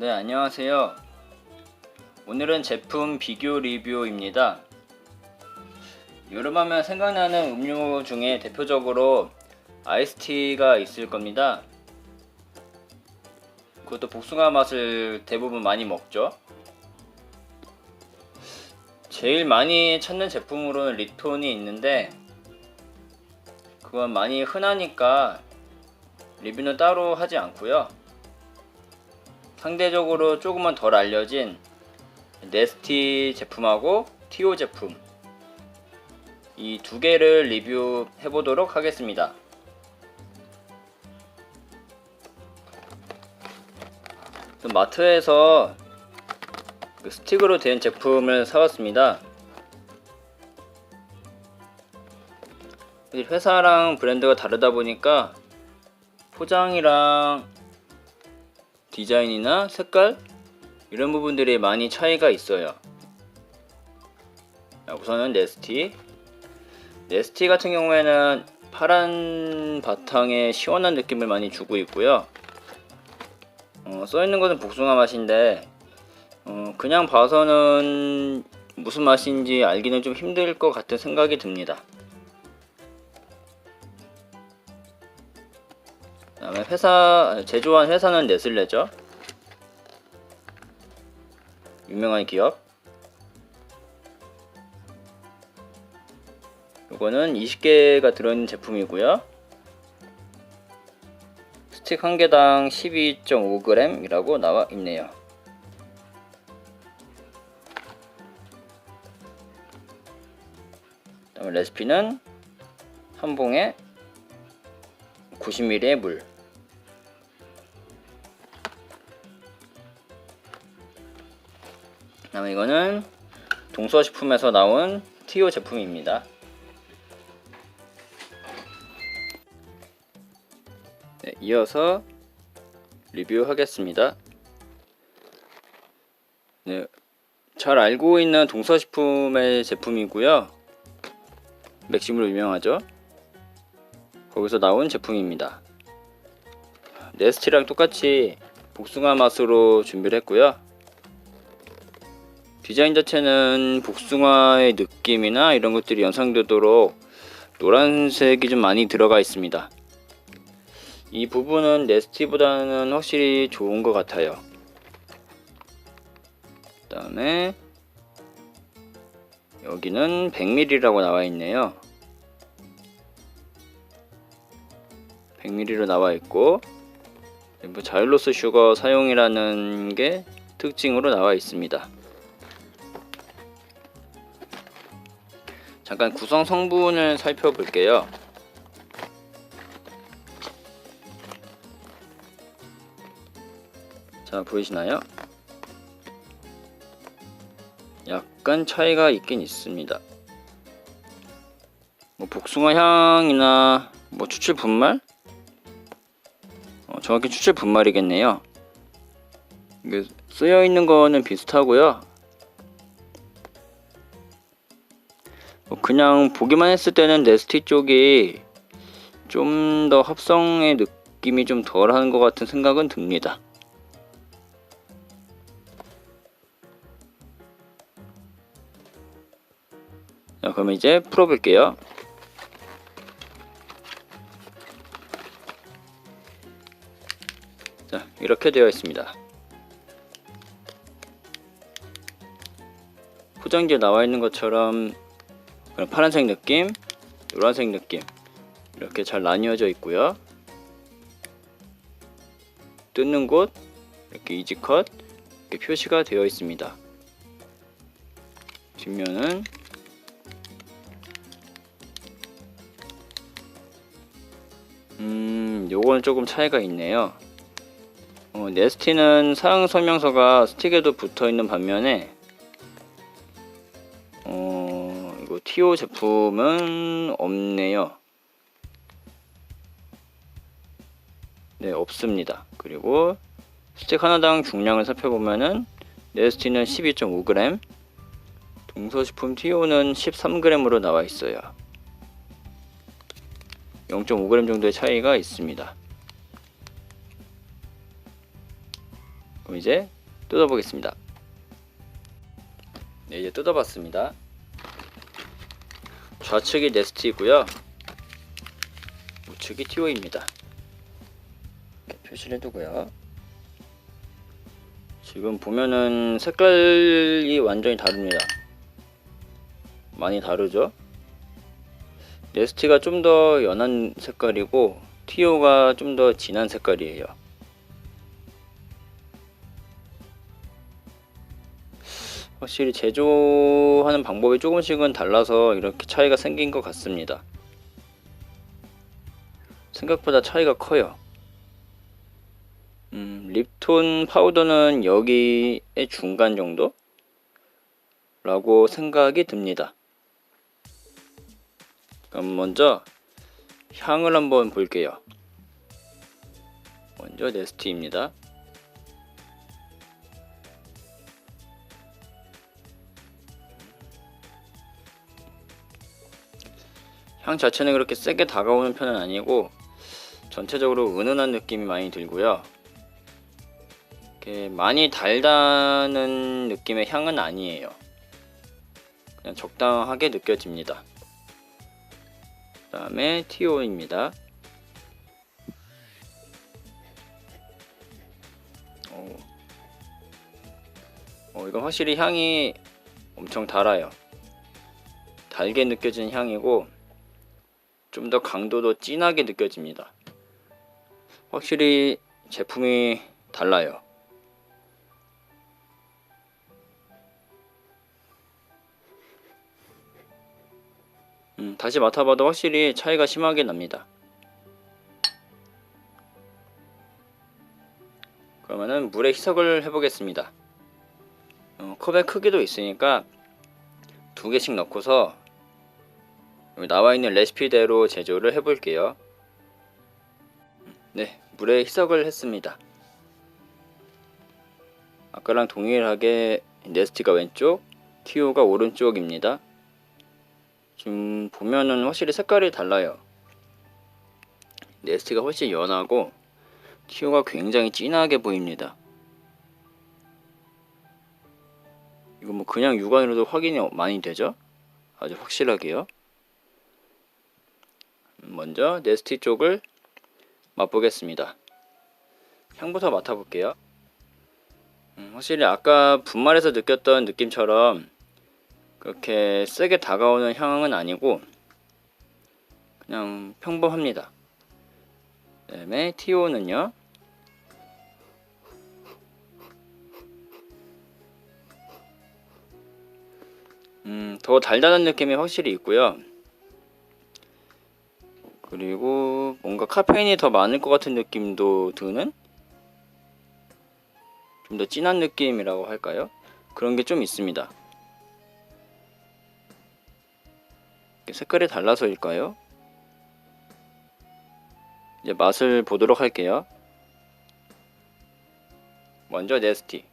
네, 안녕하세요. 오늘은 제품 비교 리뷰입니다. 여름하면 생각나는 음료 중에 대표적으로 아이스티가 있을 겁니다. 그것도 복숭아 맛을 대부분 많이 먹죠. 제일 많이 찾는 제품으로는 립톤이 있는데 그건 많이 흔하니까 리뷰는 따로 하지 않고요. 상대적으로 조금은 덜 알려진 네스티 제품하고 티오 제품 이 두 개를 리뷰해 보도록 하겠습니다. 그 마트에서 그 스틱으로 된 제품을 사왔습니다. 이 회사랑 브랜드가 다르다 보니까 포장이랑 디자인이나 색깔 이런 부분들이 많이 차이가 있어요. 자, 우선은 네스티. 네스티 같은 경우에는 파란 바탕에 시원한 느낌을 많이 주고 있고요. 어, 써 있는 것은 복숭아 맛인데 어, 그냥 봐서는 무슨 맛인지 알기는 좀 힘들 것 같은 생각이 듭니다. 다음에 회사 제조한 회사는 네슬레죠. 유명한 기업. 이거는 20개가 들어있는 제품이고요. 스틱 한 개당 12.5g이라고 나와 있네요. 그다음에 레시피는 한 봉에 90ml의 물. 그다음에 이거는 동서식품에서 나온 티오 제품입니다. 네, 이어서 리뷰하겠습니다. 네, 잘 알고 있는 동서식품의 제품이고요. 맥심으로 유명하죠. 거기서 나온 제품입니다. 네스티랑 똑같이 복숭아 맛으로 준비를 했고요. 디자인 자체는 복숭아의 느낌이나 이런 것들이 연상되도록 노란색이 좀 많이 들어가 있습니다. 이 부분은 네스티보다는 확실히 좋은 것 같아요. 그 다음에 여기는 100ml라고 나와 있네요. 100ml로 나와 있고 뭐 자일로스 슈거 사용이라는 게 특징으로 나와 있습니다. 잠깐 구성 성분을 살펴볼게요. 자, 보이시나요? 약간 차이가 있긴 있습니다. 뭐 복숭아 향이나 뭐 추출 분말? 어, 정확히 추출 분말이겠네요. 쓰여 있는 거는 비슷하고요. 그냥 보기만 했을 때는 네스티 쪽이 좀 더 합성의 느낌이 좀 덜한 것 같은 생각은 듭니다. 자, 그럼 이제 풀어볼게요. 자, 이렇게 되어 있습니다. 포장지에 나와 있는 것처럼 파란색 느낌, 노란색 느낌 이렇게 잘 나뉘어져 있고요. 뜯는 곳 이렇게 이지컷 이렇게 표시가 되어 있습니다. 뒷면은 음, 요거는 조금 차이가 있네요. 어, 네스티는 사용 설명서가 스틱에도 붙어 있는 반면에 티오 제품은 없네요. 네, 없습니다. 그리고 스틱 하나당 중량을 살펴보면은 네스티는 12.5g, 동서식품 티오는 13g으로 나와 있어요. 0.5g 정도의 차이가 있습니다. 그럼 이제 뜯어보겠습니다. 네, 이제 뜯어봤습니다. 좌측이 네스티고요. 우측이 티오입니다. 표시를 해두고요. 지금 보면은 색깔이 완전히 다릅니다. 많이 다르죠? 네스티가 좀 더 연한 색깔이고 티오가 좀 더 진한 색깔이에요. 확실히 제조하는 방법이 조금씩은 달라서 이렇게 차이가 생긴 것 같습니다. 생각보다 차이가 커요. 음, 립톤 파우더는 여기의 중간 정도? 라고 생각이 듭니다. 그럼 먼저 향을 한번 볼게요. 먼저 네스티입니다. 향 자체는 그렇게 세게 다가오는 편은 아니고 전체적으로 은은한 느낌이 많이 들고요. 이렇게 많이 달다는 느낌의 향은 아니에요. 그냥 적당하게 느껴집니다. 그 다음에 티오입니다. 오. 어, 이건 확실히 향이 엄청 달아요. 달게 느껴지는 향이고 좀 더 강도도 진하게 느껴집니다. 확실히 제품이 달라요. 음, 다시 맡아봐도 확실히 차이가 심하게 납니다. 그러면은 물에 희석을 해보겠습니다. 어, 컵의 크기도 있으니까 두 개씩 넣고서 나와 있는 레시피대로 제조를 해볼게요. 네, 물에 희석을 했습니다. 아까랑 동일하게 네스티가 왼쪽, 티오가 오른쪽입니다. 지금 보면은 확실히 색깔이 달라요. 네스티가 훨씬 연하고 티오가 굉장히 진하게 보입니다. 이거 뭐 그냥 육안으로도 확인이 많이 되죠? 아주 확실하게요. 먼저 네스티 쪽을 맛보겠습니다. 향부터 맡아볼게요. 음, 확실히 아까 분말에서 느꼈던 느낌처럼 그렇게 세게 다가오는 향은 아니고 그냥 평범합니다. 그 다음에 티오는요. 음, 더 달달한 느낌이 확실히 있고요. 카페인이 더 많을 것 같은 느낌도 드는 좀 더 진한 느낌이라고 할까요? 그런 게 좀 있습니다. 색깔이 달라서일까요? 이제 맛을 보도록 할게요. 먼저 네스티.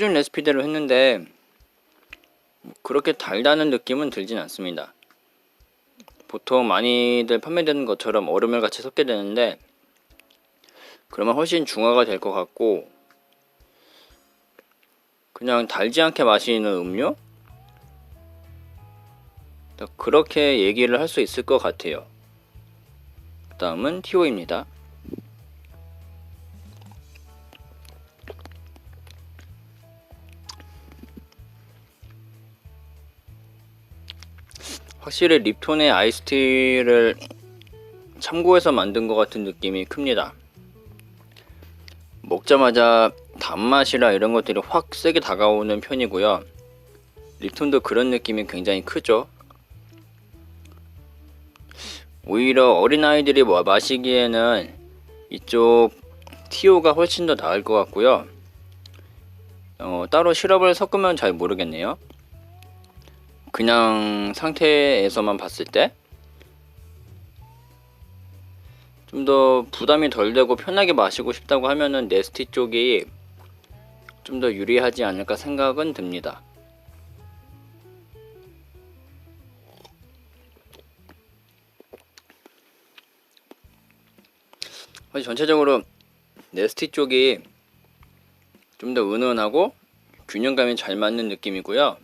표준 레시피대로 했는데 그렇게 달다는 느낌은 들진 않습니다. 보통 많이들 판매되는 것처럼 얼음을 같이 섞게 되는데 그러면 훨씬 중화가 될 것 같고 그냥 달지 않게 마시는 음료? 그렇게 얘기를 할 수 있을 것 같아요. 그 다음은 티오입니다. 확실히 립톤의 아이스티를 참고해서 만든 것 같은 느낌이 큽니다. 먹자마자 단맛이라 이런 것들이 확 세게 다가오는 편이고요. 립톤도 그런 느낌이 굉장히 크죠. 오히려 어린아이들이 뭐 마시기에는 이쪽 티오가 훨씬 더 나을 것 같고요. 어, 따로 시럽을 섞으면 잘 모르겠네요. 그냥 상태에서만 봤을 때 좀 더 부담이 덜 되고 편하게 마시고 싶다고 하면은 네스티 쪽이 좀 더 유리하지 않을까 생각은 듭니다. 사실 전체적으로 네스티 쪽이 좀 더 은은하고 균형감이 잘 맞는 느낌이고요.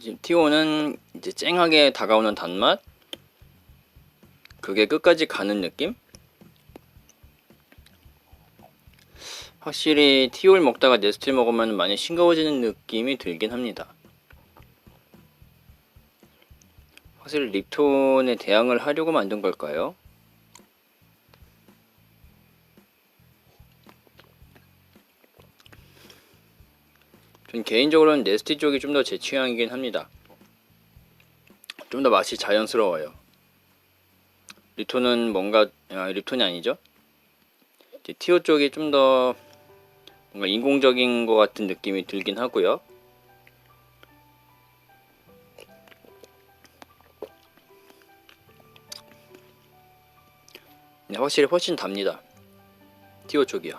지금 티오는 이제 쨍하게 다가오는 단맛? 그게 끝까지 가는 느낌? 확실히 티오를 먹다가 네스티를 먹으면 많이 싱거워지는 느낌이 들긴 합니다. 확실히 립톤에 대항을 하려고 만든 걸까요? 전 개인적으로는 네스티 쪽이 좀 더 제 취향이긴 합니다. 좀 더 맛이 자연스러워요. 립톤은 뭔가 아, 립톤이 아니죠? 티오 쪽이 좀 더 뭔가 인공적인 것 같은 느낌이 들긴 하고요. 네, 확실히 훨씬 답니다. 티오 쪽이요.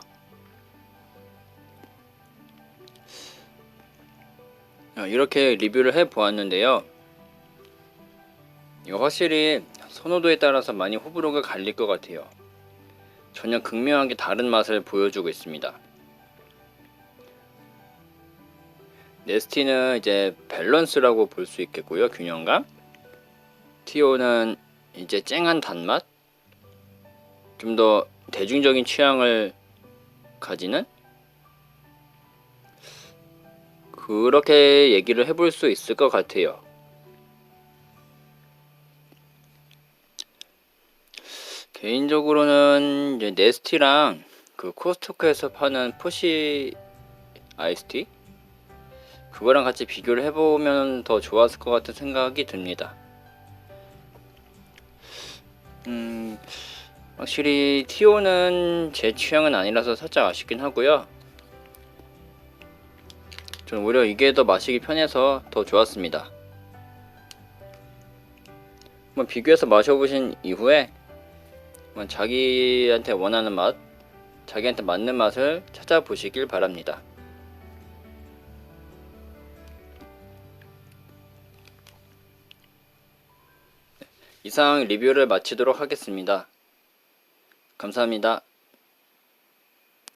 이렇게 리뷰를 해 보았는데요. 이거 확실히 선호도에 따라서 많이 호불호가 갈릴 것 같아요. 전혀 극명하게 다른 맛을 보여주고 있습니다. 네스티는 이제 밸런스라고 볼 수 있겠고요. 균형감. 티오는 이제 쨍한 단맛. 좀 더 대중적인 취향을 가지는 그렇게 얘기를 해볼 수 있을 것 같아요. 개인적으로는 이제 네스티랑 그 코스트코에서 파는 포시 아이스티 그거랑 같이 비교를 해보면 더 좋았을 것 같은 생각이 듭니다. 음, 확실히 티오는 제 취향은 아니라서 살짝 아쉽긴 하고요. 저는 오히려 이게 더 마시기 편해서 더 좋았습니다. 한번 비교해서 마셔보신 이후에 한번 자기한테 원하는 맛, 자기한테 맞는 맛을 찾아보시길 바랍니다. 이상 리뷰를 마치도록 하겠습니다. 감사합니다.